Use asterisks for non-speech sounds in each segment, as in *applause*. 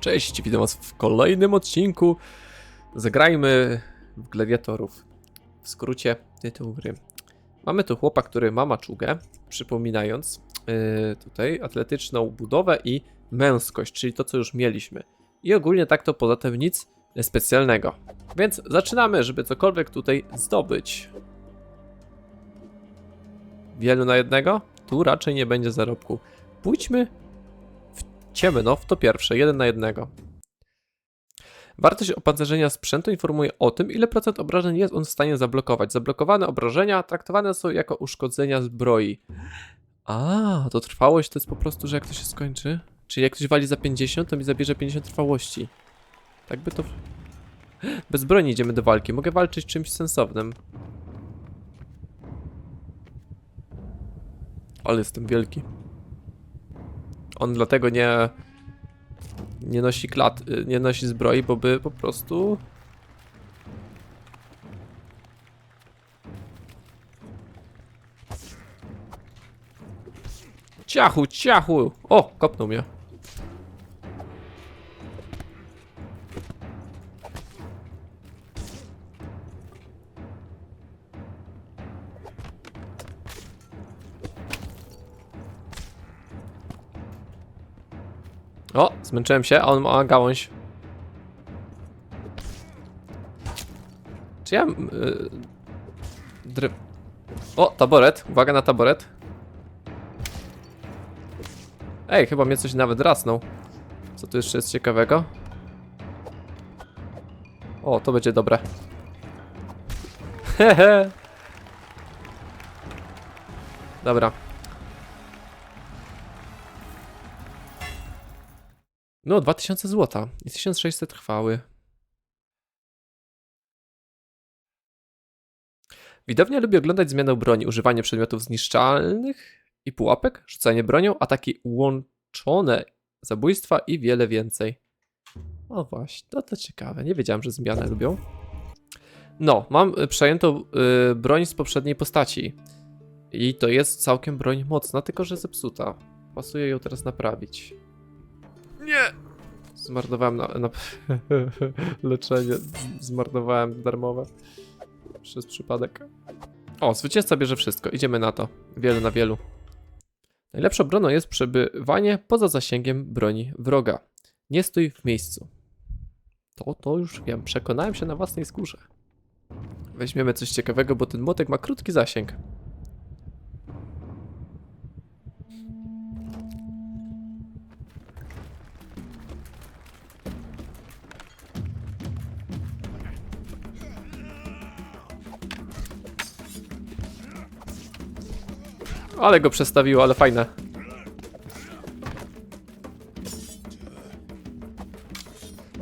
Cześć, witam was w kolejnym odcinku. Zagrajmy w gladiatorów. W skrócie tytuł gry. Mamy tu chłopa, który ma maczugę, przypominając yy, tutaj atletyczną budowę i męskość, czyli to, co już mieliśmy. I ogólnie tak to poza tym nic specjalnego. Więc zaczynamy, żeby cokolwiek tutaj zdobyć. Wielu na jednego? Tu raczej nie będzie zarobku. Pójdźmy ciemno, w to pierwsze, jeden na jednego. Wartość opancerzenia sprzętu informuje o tym, ile procent obrażeń jest on w stanie zablokować. Zablokowane obrażenia traktowane są jako uszkodzenia zbroi. A, to trwałość to jest po prostu, że jak to się skończy? Czyli jak ktoś wali za 50, to mi zabierze 50 trwałości. Tak by to... *gasps* Bez broni idziemy do walki. Mogę walczyć czymś sensownym. Ale jestem wielki. On dlatego nie nie nosi klat, y, nie nosi zbroi, bo by po prostu Ciachu, ciachu! O, kopnął mnie. Zmęczyłem się, a on ma gałąź. Czy ja... Yy, dry... O, taboret. Uwaga na taboret. Ej, chyba mnie coś nawet rasnął. Co tu jeszcze jest ciekawego? O, to będzie dobre. *laughs* Hehe. Dobra. No, 2000 złota i 1600 chwały. Widownia lubi oglądać zmianę broni, używanie przedmiotów zniszczalnych i pułapek, rzucanie bronią, ataki łączone, zabójstwa i wiele więcej. O właśnie, to to ciekawe. Nie wiedziałem, że zmianę lubią. No, mam y, przejętą y, broń z poprzedniej postaci. I to jest całkiem broń mocna, tylko że zepsuta. Pasuje ją teraz naprawić. Zmarnowałem na, na *laughs* leczenie. Zmarnowałem darmowe. Przez przypadek. O, zwycięzca bierze wszystko. Idziemy na to. Wielu na wielu. Najlepszą broną jest przebywanie poza zasięgiem broni wroga. Nie stój w miejscu. To, to już wiem. Przekonałem się na własnej skórze. Weźmiemy coś ciekawego, bo ten młotek ma krótki zasięg. Ale go przestawiło, ale fajne.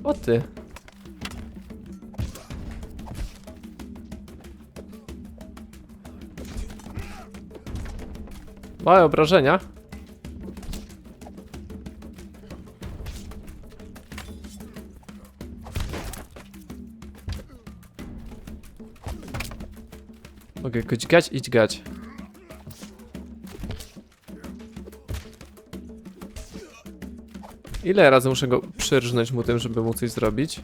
O ty. Małe obrażenia. Mogę go dźgać i dźgać. Ile razy muszę go przyrżnąć mu tym, żeby mu coś zrobić?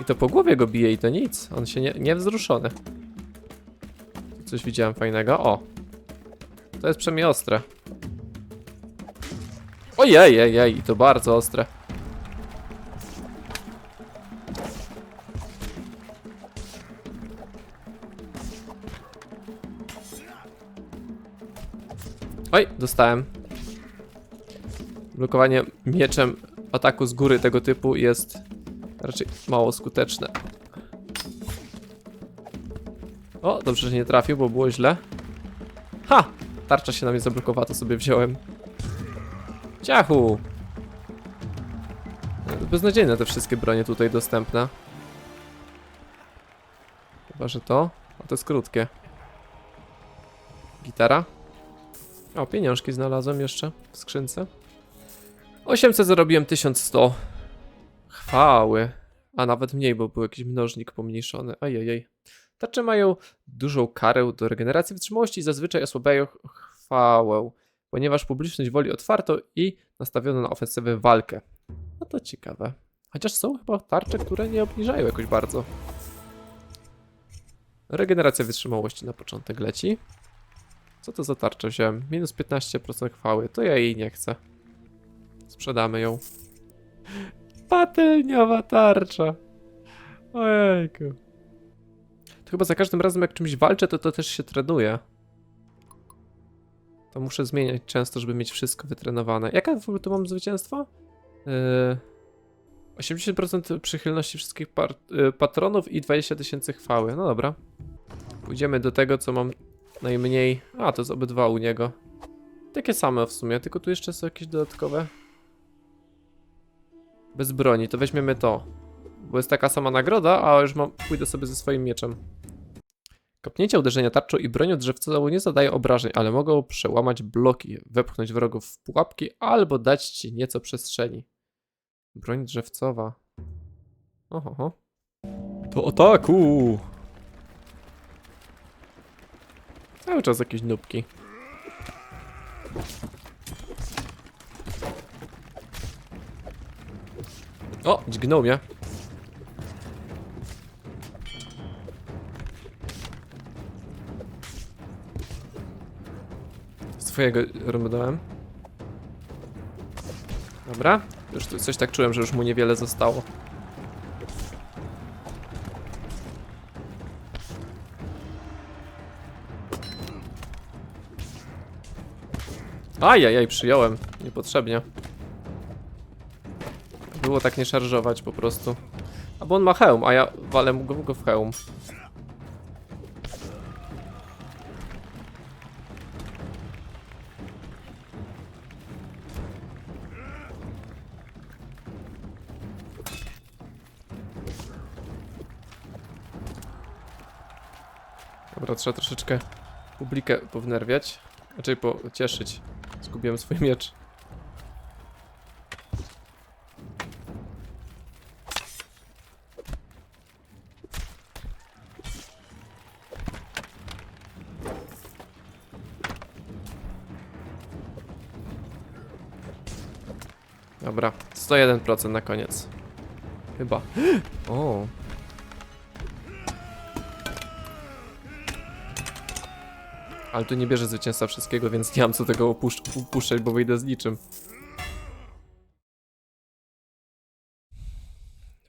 I to po głowie go bije i to nic. On się nie, nie wzruszony. Coś widziałem fajnego. O! To jest przynajmniej ostre. Ojej, ej, ej, to bardzo ostre. Oj, dostałem. Blokowanie mieczem ataku z góry tego typu jest raczej mało skuteczne. O, dobrze, że nie trafił, bo było źle. Ha! Tarcza się na mnie zablokowała, to sobie wziąłem. Ciachu! Beznadziejne te wszystkie bronie tutaj dostępne. Chyba, że to. A to jest krótkie. Gitara. O, pieniążki znalazłem jeszcze w skrzynce. 800 zarobiłem 1100. Chwały. A nawet mniej, bo był jakiś mnożnik pomniejszony. Ajajaj. Tarcze mają dużą karę do regeneracji wytrzymałości i zazwyczaj osłabiają chwałę. ponieważ publiczność woli otwartą i nastawioną na ofensywę walkę. No to ciekawe. Chociaż są chyba tarcze, które nie obniżają jakoś bardzo. Regeneracja wytrzymałości na początek leci. Co to za tarcza wziąłem? Minus 15% chwały. To ja jej nie chcę. Sprzedamy ją. Patelniowa tarcza. Ojejku. To chyba za każdym razem jak czymś walczę, to to też się trenuje. To muszę zmieniać często, żeby mieć wszystko wytrenowane. Jaka w ogóle tu mam zwycięstwo? Yy, 80% przychylności wszystkich yy, patronów i 20 tysięcy chwały. No dobra. Pójdziemy do tego, co mam najmniej. A, to jest obydwa u niego. Takie same w sumie, tylko tu jeszcze są jakieś dodatkowe. Bez broni, to weźmiemy to. Bo jest taka sama nagroda, a już mam, pójdę sobie ze swoim mieczem. Kopnięcie uderzenia tarczą i bronią drzewcową nie zadaje obrażeń, ale mogą przełamać bloki, wepchnąć wrogów w pułapki albo dać ci nieco przestrzeni. Broń drzewcowa. Oho. ho. Do ataku! Cały czas jakieś nubki. O, dźgnął mnie. Swojego robiłem. Dobra. Już coś tak czułem, że już mu niewiele zostało. Ajajaj, przyjąłem. Niepotrzebnie. Było tak nie szarżować po prostu. A bo on ma hełm, a ja walę go, go w hełm. Dobra, trzeba troszeczkę publikę pownerwiać. Raczej pocieszyć. Zgubiłem swój miecz. Dobra, 101% na koniec. Chyba. *gasps* O. Ale tu nie bierze zwycięzca wszystkiego, więc nie mam co tego opuszcz- upuszczać, bo wyjdę z niczym.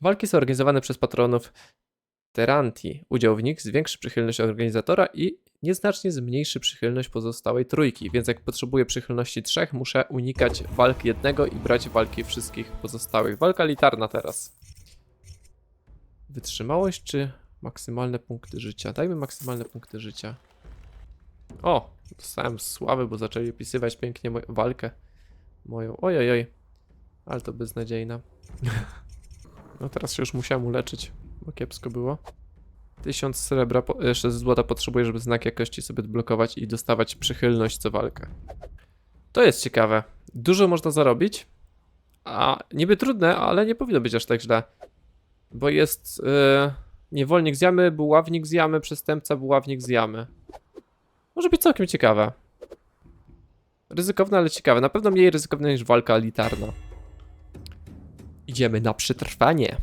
Walki są organizowane przez patronów Teranti. Udział w nich zwiększy przychylność organizatora i nieznacznie zmniejszy przychylność pozostałej trójki, więc jak potrzebuję przychylności trzech, muszę unikać walk jednego i brać walki wszystkich pozostałych. Walka litarna teraz. Wytrzymałość czy maksymalne punkty życia? Dajmy maksymalne punkty życia. O, dostałem sławy, bo zaczęli opisywać pięknie moją walkę. Moją. Ojojoj. Ale to beznadziejna. *laughs* No teraz się już musiałem uleczyć, bo kiepsko było. Tysiąc srebra, po, jeszcze złota potrzebuję, żeby znak jakości sobie odblokować i dostawać przychylność co walkę. To jest ciekawe. Dużo można zarobić, a niby trudne, ale nie powinno być aż tak źle. Bo jest yy, niewolnik z jamy, buławnik z jamy, przestępca, buławnik z jamy. Może być całkiem ciekawe. Ryzykowne, ale ciekawe. Na pewno mniej ryzykowne niż walka elitarna. Idziemy na przetrwanie.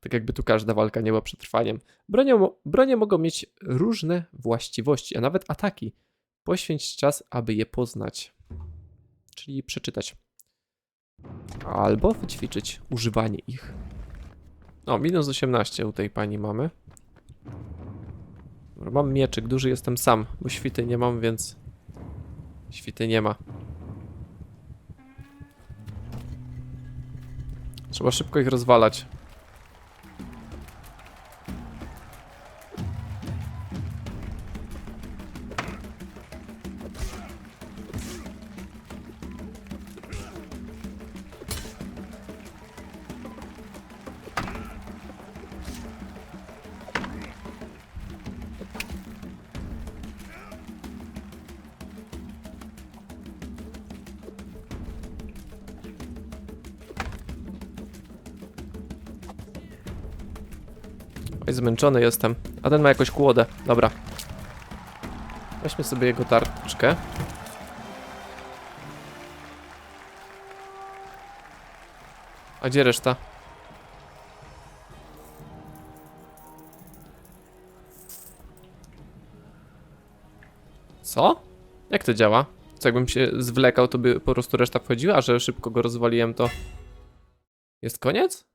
Tak jakby tu każda walka nie była przetrwaniem. Bronie, mo- bronie mogą mieć różne właściwości, a nawet ataki. Poświęć czas, aby je poznać. Czyli przeczytać. Albo wyćwiczyć używanie ich. O, minus 18 u tej pani mamy. Mam mieczyk, duży jestem sam, bo świty nie mam, więc świty nie ma. Trzeba szybko ich rozwalać. Oj, zmęczony jestem. A ten ma jakoś kłodę. Dobra. Weźmy sobie jego tarczkę. A gdzie reszta? Co? Jak to działa? Co jakbym się zwlekał, to by po prostu reszta wchodziła, a że szybko go rozwaliłem, to... Jest koniec?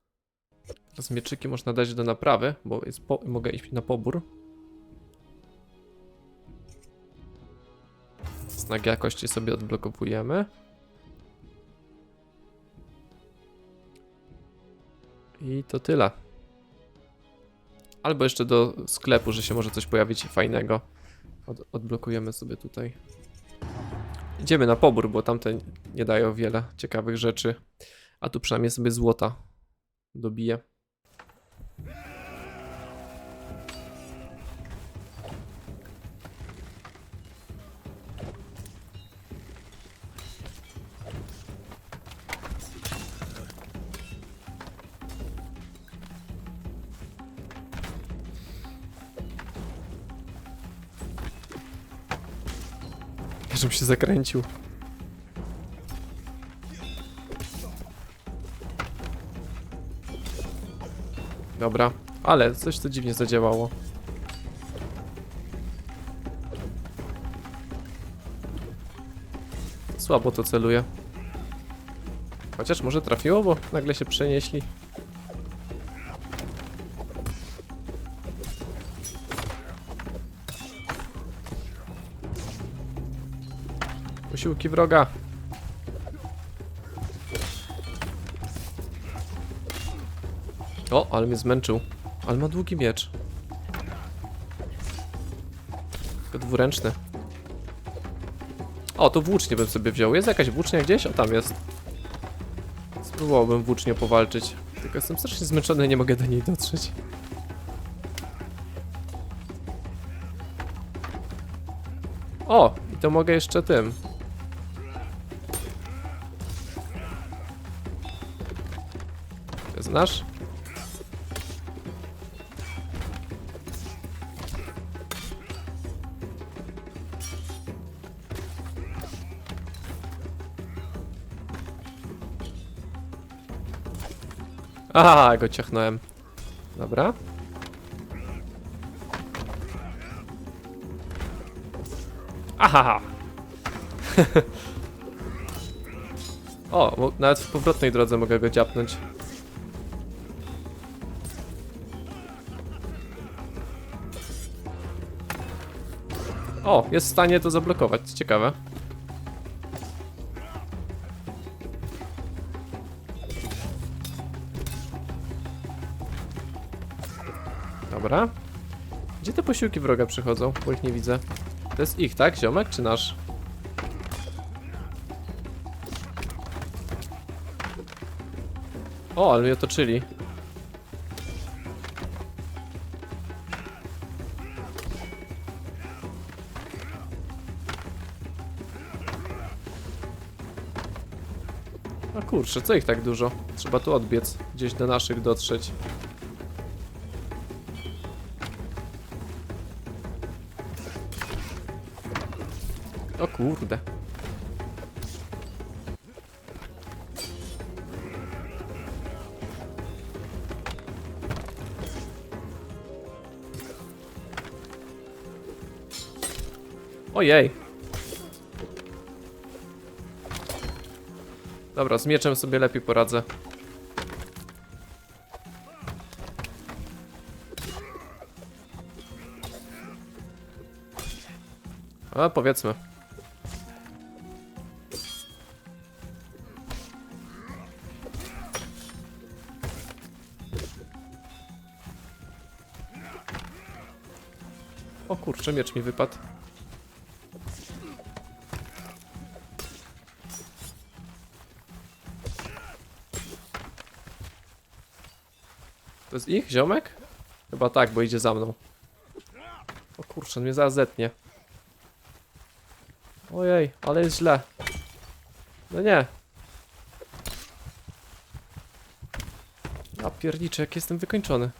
Teraz mieczyki można dać do naprawy, bo po... mogę iść na pobór. Znak jakości sobie odblokowujemy. I to tyle. Albo jeszcze do sklepu, że się może coś pojawić fajnego. Od, odblokujemy sobie tutaj. Idziemy na pobór, bo tamte nie dają wiele ciekawych rzeczy. A tu przynajmniej sobie złota dobiję. Żebym się zakręcił. Dobra, ale coś to dziwnie zadziałało. Słabo to celuje. Chociaż może trafiło, bo nagle się przenieśli. Posiłki wroga. O, ale mnie zmęczył. Ale ma długi miecz. Tylko dwuręczny. O, to włócznie bym sobie wziął. Jest jakaś włócznia gdzieś? O, tam jest. Spróbowałbym włócznie powalczyć. Tylko jestem strasznie zmęczony, nie mogę do niej dotrzeć. O, i to mogę jeszcze tym. Jest Aha, go ciachnąłem. Dobra. Aha! *laughs* o, nawet w powrotnej drodze mogę go dziapnąć. O, jest w stanie to zablokować. Ciekawe. Posiłki wroga przychodzą? Bo ich nie widzę. To jest ich, tak? Ziomek czy nasz? O, ale mnie otoczyli. A kurczę, co ich tak dużo? Trzeba tu odbiec, gdzieś do naszych dotrzeć. Kurde. Ojej. Dobra, z mieczem sobie lepiej poradzę. A, powiedzmy. Kurczę, miecz mi wypadł. To jest ich ziomek? Chyba tak, bo idzie za mną. O kurczę, mnie zaraz zetnie. Ojej, ale jest źle. No nie. Pierniczę, jak jestem wykończony.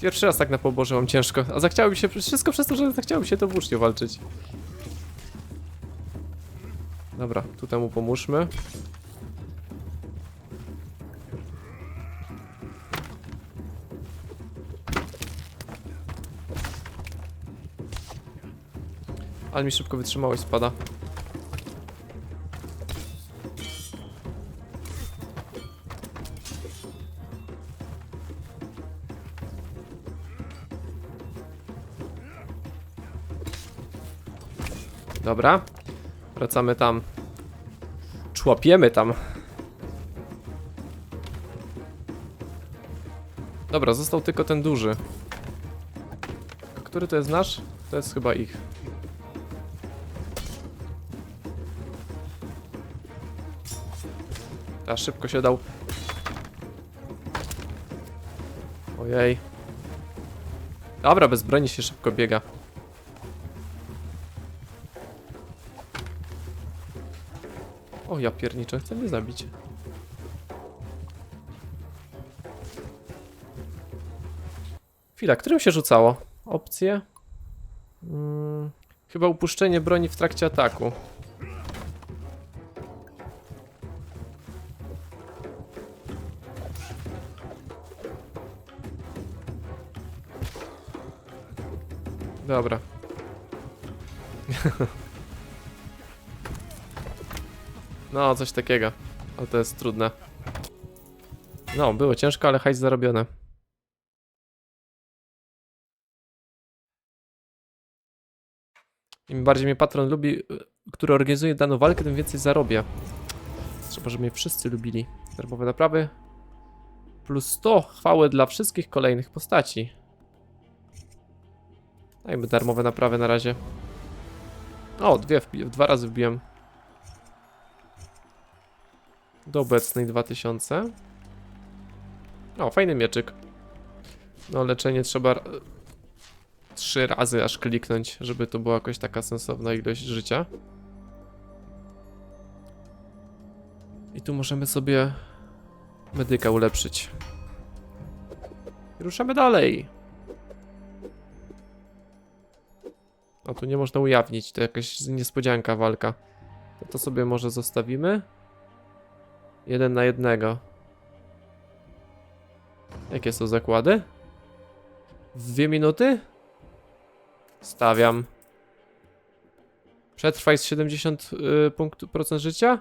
Pierwszy raz tak na poborze mam ciężko. A zachciało mi się, wszystko przez to, że zachciało mi się to włócznie walczyć. Dobra, tu temu pomóżmy. Ale mi szybko wytrzymałość spada. Dobra. Wracamy tam. Człapiemy tam. Dobra, został tylko ten duży. Który to jest nasz? To jest chyba ich. Ta szybko się dał. Ojej. Dobra, bez broni się szybko biega. Ja pierniczę, chcę mnie zabić. Chwila, którym się rzucało? Opcje? Mm, chyba upuszczenie broni w trakcie ataku. Dobra. *laughs* No, coś takiego. Ale to jest trudne. No, było ciężko, ale hajs zarobione. Im bardziej mnie patron lubi, y, który organizuje daną walkę, tym więcej zarobię. Trzeba, żeby mnie wszyscy lubili. Darmowe naprawy. Plus 100 chwały dla wszystkich kolejnych postaci. Dajmy darmowe naprawy na razie. O, dwie, dwa razy wbiłem. Do obecnej 2000. O, fajny mieczyk. No, leczenie trzeba trzy razy aż kliknąć, żeby to była jakoś taka sensowna ilość życia. I tu możemy sobie medyka ulepszyć. I ruszamy dalej. O, tu nie można ujawnić, to jakaś niespodzianka walka. To, to sobie może zostawimy. Jeden na jednego. Jakie są zakłady? Dwie minuty? Stawiam. Przetrwaj z 70 y, punktów procent życia?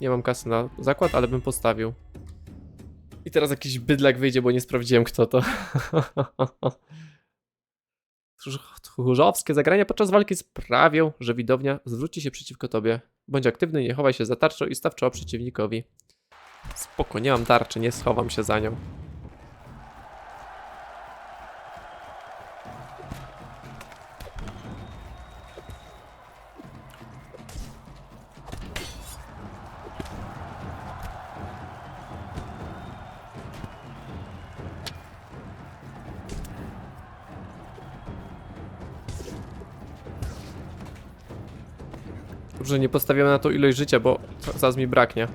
Nie mam kasy na zakład, ale bym postawił. I teraz jakiś bydlak wyjdzie, bo nie sprawdziłem kto to. *laughs* Tchórz- Tchórzowskie zagrania podczas walki sprawią, że widownia zwróci się przeciwko tobie. Bądź aktywny, nie chowaj się za tarczą i staw czoła przeciwnikowi. Spoko, nie mam tarczy, nie schowam się za nią. Dobrze, nie postawiamy na tą ilość życia, bo zaraz mi braknie.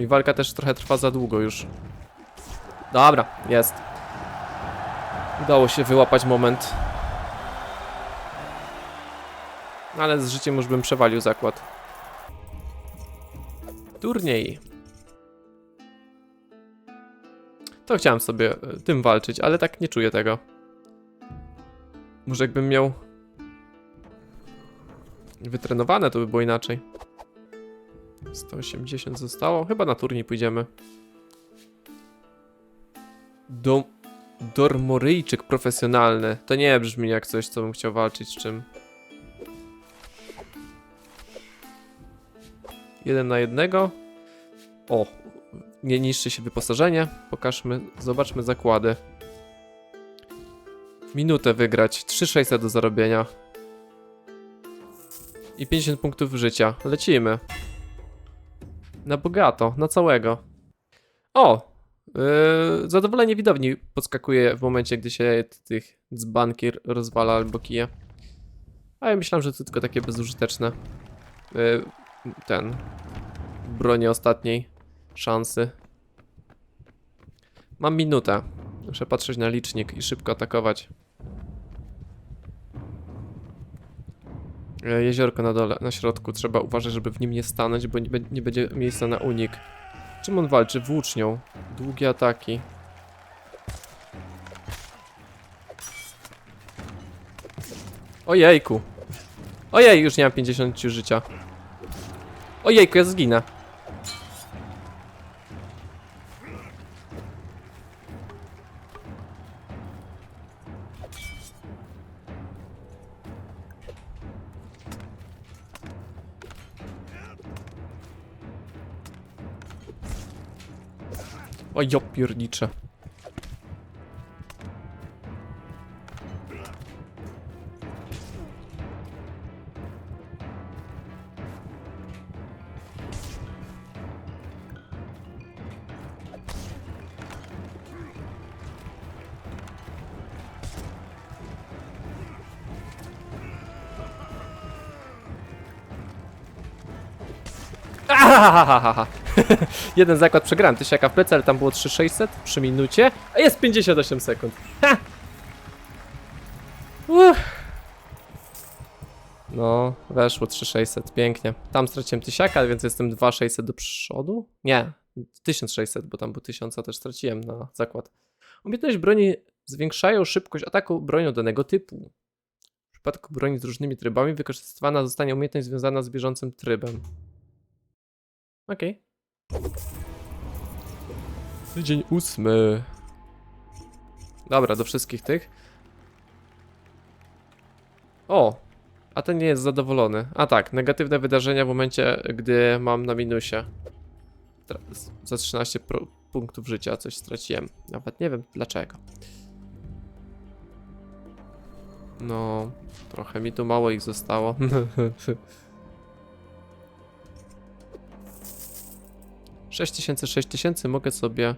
I walka też trochę trwa za długo już. Dobra, jest. Udało się wyłapać moment. Ale z życiem już bym przewalił zakład. Turniej. To chciałem sobie e, tym walczyć, ale tak nie czuję tego. Może jakbym miał wytrenowane, to by było inaczej. 180 zostało. Chyba na turniej pójdziemy. Do... Dormoryjczyk profesjonalny. To nie brzmi jak coś, co bym chciał walczyć z czym. Jeden na jednego. O, nie niszczy się wyposażenie. Pokażmy, zobaczmy zakłady. Minutę wygrać, 3600 do zarobienia. I 50 punktów życia. Lecimy. Na bogato, na całego. O! Yy, zadowolenie widowni podskakuje w momencie, gdy się tych dzbanki rozwala albo kije. A ja myślałem, że to tylko takie bezużyteczne. Yy, ten. Bronie ostatniej szansy. Mam minutę. Muszę patrzeć na licznik i szybko atakować. Jeziorko na dole, na środku. Trzeba uważać, żeby w nim nie stanąć, bo nie będzie miejsca na unik. Czym on walczy? Włócznią. Długie ataki. Ojejku. Ojej, już nie mam 50 życia. Ojejku, ja zginę. O ja *laughs* Jeden zakład przegrałem, tysiaka w plecy, ale tam było 3600 przy minucie, a jest 58 sekund. Ha! Uff. No, weszło 3600, pięknie. Tam straciłem tysiaka, więc jestem 2600 do przodu? Nie, 1600, bo tam było 1000 też straciłem na zakład. Umiejętność broni zwiększają szybkość ataku bronią danego typu. W przypadku broni z różnymi trybami wykorzystywana zostanie umiejętność związana z bieżącym trybem. Okej. Tydzień ósmy. Dobra, do wszystkich tych. O! A ten nie jest zadowolony. A tak, negatywne wydarzenia w momencie, gdy mam na minusie. Za 13 pro- punktów życia coś straciłem. Nawet nie wiem dlaczego. No, trochę mi tu mało ich zostało. *laughs* 6000, 6000 mogę sobie.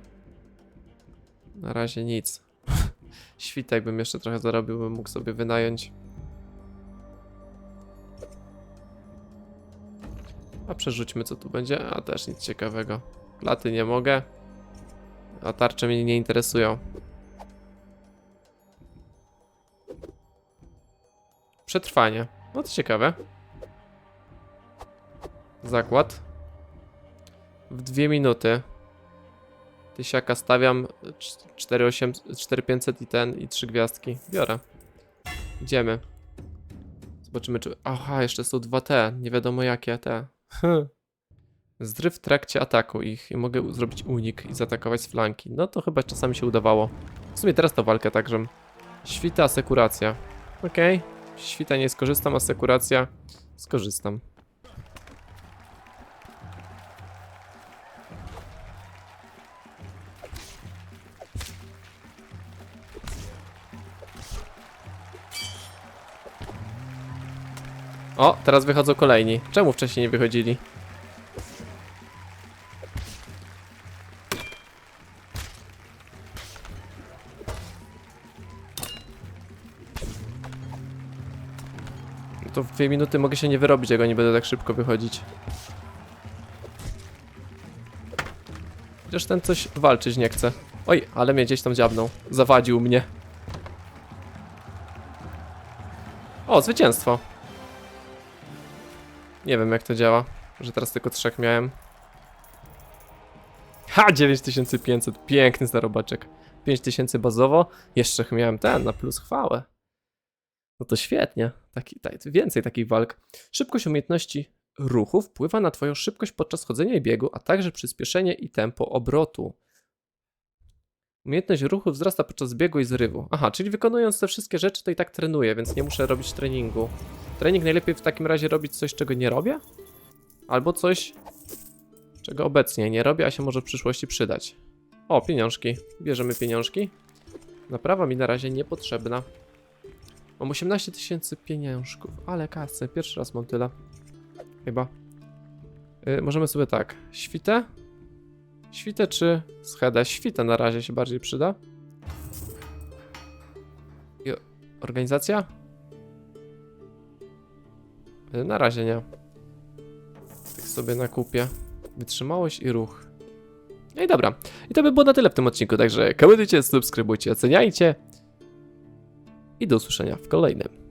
Na razie nic. *laughs* Świtek bym jeszcze trochę zarobił, bym mógł sobie wynająć. A przerzućmy co tu będzie, a też nic ciekawego. Laty nie mogę. A tarcze mnie nie interesują. Przetrwanie. No to ciekawe. Zakład. W dwie minuty. Tysiaka stawiam 4800 4500 i ten i trzy gwiazdki. Biorę. Idziemy. Zobaczymy czy... Aha, jeszcze są dwa te. Nie wiadomo jakie te. *laughs* Zdryw w trakcie ataku ich i mogę zrobić unik i zaatakować z flanki. No to chyba czasami się udawało. W sumie teraz to walkę także. Świta, asekuracja. Okej. Świta nie skorzystam, asekuracja skorzystam. O, teraz wychodzą kolejni. Czemu wcześniej nie wychodzili? To w dwie minuty mogę się nie wyrobić, jak oni będą tak szybko wychodzić. Chociaż ten coś walczyć nie chce. Oj, ale mnie gdzieś tam dziabnął. Zawadził mnie. O, zwycięstwo. Nie wiem jak to działa, że teraz tylko trzech miałem. Ha, 9500, piękny zarobaczek. 5000 bazowo, jeszcze miałem ten na plus chwałę. No to świetnie, Taki, tak, więcej takich walk. Szybkość umiejętności ruchu wpływa na twoją szybkość podczas chodzenia i biegu, a także przyspieszenie i tempo obrotu. Umiejętność ruchu wzrasta podczas biegu i zrywu. Aha, czyli wykonując te wszystkie rzeczy, to i tak trenuję, więc nie muszę robić treningu. Trening najlepiej w takim razie robić coś, czego nie robię? Albo coś, czego obecnie nie robię, a się może w przyszłości przydać. O, pieniążki. Bierzemy pieniążki. Naprawa mi na razie niepotrzebna. Mam 18 tysięcy pieniążków, ale kasy. Pierwszy raz mam tyle. Chyba. Y, możemy sobie tak. Świtę? Świtę czy schedę? Świtę na razie się bardziej przyda. I organizacja? Y, Na razie nie. Tak sobie na kupie. Wytrzymałość i ruch. No i dobra. I to by było na tyle w tym odcinku, także komentujcie, subskrybujcie, oceniajcie. I do usłyszenia w kolejnym.